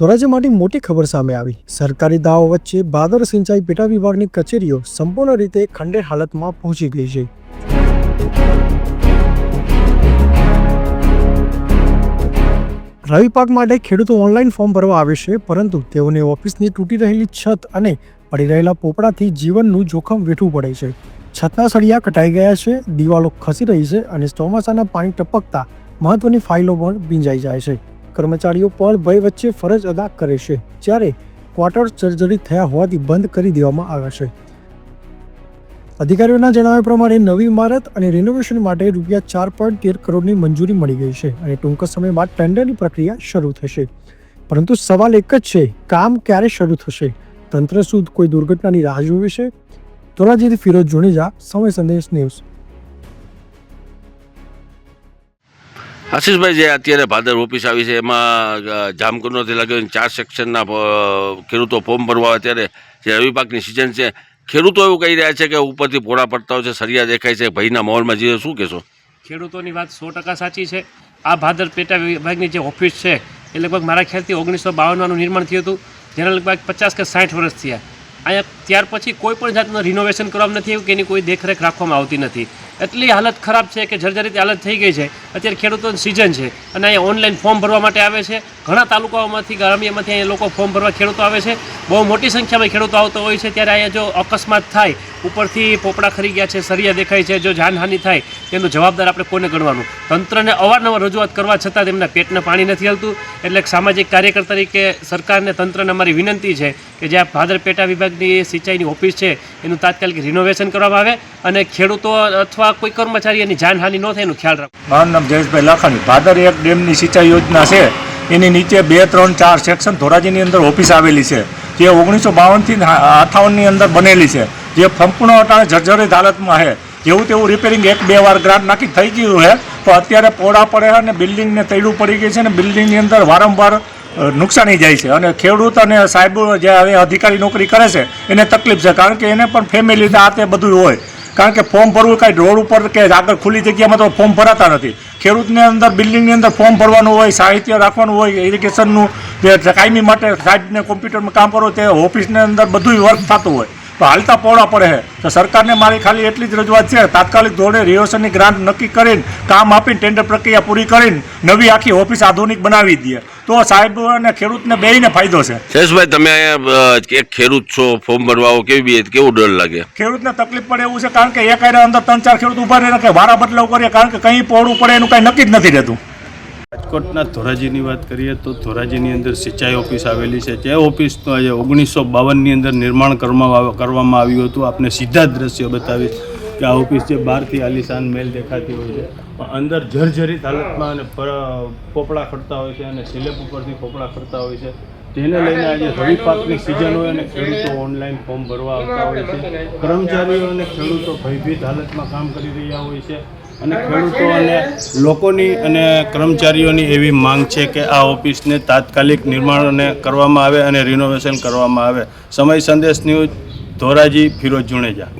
ધોરાજીમાંથી મોટી ખબર સામે આવી. સરકારી દાવો વચ્ચે ભાદર સિંચાઈ પેટા વિભાગની કચેરીઓ સંપૂર્ણ રીતે ખંડેર હાલતમાં પહોંચી ગઈ છે. રવિ પાક માટે ખેડૂતો ઓનલાઈન ફોર્મ ભરવા આવે છે, પરંતુ તેઓને ઓફિસની તૂટી રહેલી છત અને પડી રહેલા પોપડાથી જીવનનું જોખમ વેઠવું પડે છે. છતના સળિયા કટાઈ ગયા છે, દિવાલો ખસી રહી છે અને ચોમાસાના પાણી ટપકતા મહત્વની ફાઇલો પણ ભીંજાઈ જાય છે. કર્મચારીઓ પણ ભય વચ્ચે ફરજ અદા કરે છે. જ્યારે ક્વાર્ટર સર્જરી થયા હોવાથી બંધ કરી દેવામાં આવ્યા છે. અધિકારીઓના જણાવ્યા પ્રમાણે નવી ઇમારત અને રિનોવેશન માટે રૂપિયા ચાર પોઈન્ટ તેર કરોડની મંજૂરી મળી ગઈ છે અને ટૂંક સમયમાં ટેન્ડરની પ્રક્રિયા શરૂ થશે. પરંતુ સવાલ એક જ છે, કામ ક્યારે શરૂ થશે? તંત્ર શું કોઈ દુર્ઘટનાની રાહ જોવે છે? ધોરાજીથી ફિરોજ જોડેજા, સમય સંદેશ ન્યૂઝ. આશીષભાઈ જે અત્યારે ભાદર ઓફિસ આવી છે એમાં અ, જામકુંડોથી લગાવીને ચાર સેક્શનના ખેડૂતો ફોર્મ ભરવા અત્યારે જે રવિ પાકની સિઝન છે ખેડૂતો એવું કહી રહ્યા છે કે ઉપરથી પોળા પડતા હોય છે સરિયા દેખાય છે ભયના માહોલમાં જઈએ શું કહેશો? ખેડૂતોની વાત સો ટકા સાચી છે. આ ભાદર પેટા વિભાગની જે ઓફિસ છે એ લગભગ મારા ખ્યાલથી ઓગણીસો બાવનનું નિર્માણ થયું હતું જેના લગભગ પચાસ કે સાઠ વર્ષ થયા. અહીંયા ત્યાર પછી કોઈ પણ જાતનું રિનોવેશન કરવામાં નથી આવ્યું કે એની કોઈ દેખરેખ રાખવામાં આવતી નથી. એટલી હાલત ખરાબ છે કે જર્જરિત હાલત થઈ ગઈ છે. અત્યારે ખેડૂતોની સિઝન છે અને અહીંયા ઓનલાઈન ફોર્મ ભરવા માટે આવે છે. ઘણા તાલુકાઓમાંથી ગ્રામ્યમાંથી અહીંયા લોકો ફોર્મ ભરવા ખેડૂતો આવે છે. બહુ મોટી સંખ્યામાં ખેડૂતો આવતો હોય છે. ત્યારે અહીંયા જો અકસ્માત થાય, ઉપરથી પોપડા ખરી ગયા છે સરિયા દેખાય છે, જો જાનહાનિ થાય, તેનો જવાબદાર આપણે કોને ગણવાનું. તંત્રને અવારનવાર રજૂઆત કરવા છતાં તેમના પેટને પાણી નથી હલતું. એટલે સામાજિક કાર્યકર તરીકે સરકારને તંત્રને અમારી વિનંતી છે કે જે આ ભાદર પેટા વિભાગની સિંચાઈની ઓફિસ છે, એનું તાત્કાલિક રિનોવેશન કરવામાં આવે અને ખેડૂતો અથવા કોઈ કર્મચારી એની જાનહાનિ ન થાય એનું ખ્યાલ રાખો. મારું નામ જયેશભાઈ લાખાણી. ભાદર એક ડેમની સિંચાઈ યોજના છે. એની નીચે બે, ત્રણ, ચાર સેક્શન ધોરાજીની અંદર ઓફિસ આવેલી છે. જે ઓગણીસો બાવનથી અઠાવનની અંદર બનેલી છે. જે સંપૂર્ણ અટાણે જર્જરિત હાલતમાં છે. જેવું તેવું રિપેરિંગ એક, બે વાર ગ્રાન્ટ નાખી થઈ ગયું છે. તો અત્યારે પોડા પડે અને બિલ્ડિંગને તૈડું પડી ગઈ છે અને બિલ્ડિંગની અંદર વારંવાર નુકસાની જાય છે. અને ખેડૂત અને સાહેબ જે હવે અધિકારી નોકરી કરે છે, એને તકલીફ છે. કારણ કે એને પણ ફેમિલી આ તે બધું હોય. કારણ કે ફોર્મ ભરવું કાંઈ રોડ ઉપર કે આગળ ખુલ્લી જગ્યામાં તો ફોર્મ ભરાતા નથી. ખેડૂતને અંદર, બિલ્ડિંગની અંદર ફોર્મ ભરવાનું હોય, સાહિત્ય રાખવાનું હોય ઇરિગેશનનું જે કાયમી માટે સાહેબને કોમ્પ્યુટરમાં કામ કરો તે ઓફિસની અંદર બધું વર્ક થતું હોય. તો હાલતા પહોળા પડે તો સરકારને મારી ખાલી એટલી જ રજૂઆત છે. તાત્કાલિક ધોરણે રિયોશનની ગ્રાન્ટ નક્કી કરીને કામ આપીને ટેન્ડર પ્રક્રિયા પૂરી કરીને નવી આખી ઓફિસ આધુનિક બનાવી દઈએ. તો સાહેબ અને ખેડૂતને બેયને ફાયદો છે. શેષભાઈ તમે અહીંયા એક ખેડૂત છો ફોર્મ ભરવા આવો કેવી બી કેવું ડર લાગે? ખેડૂતને તકલીફ પડે એવું છે કારણ કે એક આયરા અંદર ત્રણ ચાર ખેડૂત ઊભા રહે કે વારા બદલાવ કરીએ કારણ કે કંઈ પોળું પડે એનું કાંઈ નક્કી જ નથી રહેતું. રાજકોટના ધોરાજીની વાત કરીએ તો ધોરાજીની અંદર સિંચાઈ ઓફિસ આવેલી છે. જે ઓફિસનું આજે ઓગણીસો બાવનની અંદર નિર્માણ કરવામાં આવ- કરવામાં આવ્યું હતું. આપને સીધા દ્રશ્યો દ્રશ્ય બતાવીશ. કે આ ઓફિસ જે બહારથી આલિશાન મેલ દેખાતી હોય છે. પણ અંદર જર્જરિત હાલતમાં અને પોપડા ખડતા હોય છે અને સિલેબ ઉપરથી પોપડા ખડતા હોય છે. તેને લઈને આજે રવિ પાકની સિઝન હોય અને ખેડૂતો ઓનલાઈન ફોર્મ ભરવા આવતા હોય છે. કર્મચારીઓ અને ખેડૂતો ભયભીત હાલતમાં કામ કરી રહ્યા હોય છે. અને ખેડૂતો અને લોકોની અને કર્મચારીઓની એવી માંગ છે કે આ ઓફિસને તાત્કાલિક નિર્માણ અને કરવામાં આવે અને રિનોવેશન કરવામાં આવે. સમય સંદેશ ન્યૂઝ, ધોરાજી ફિરોજ જુણેજા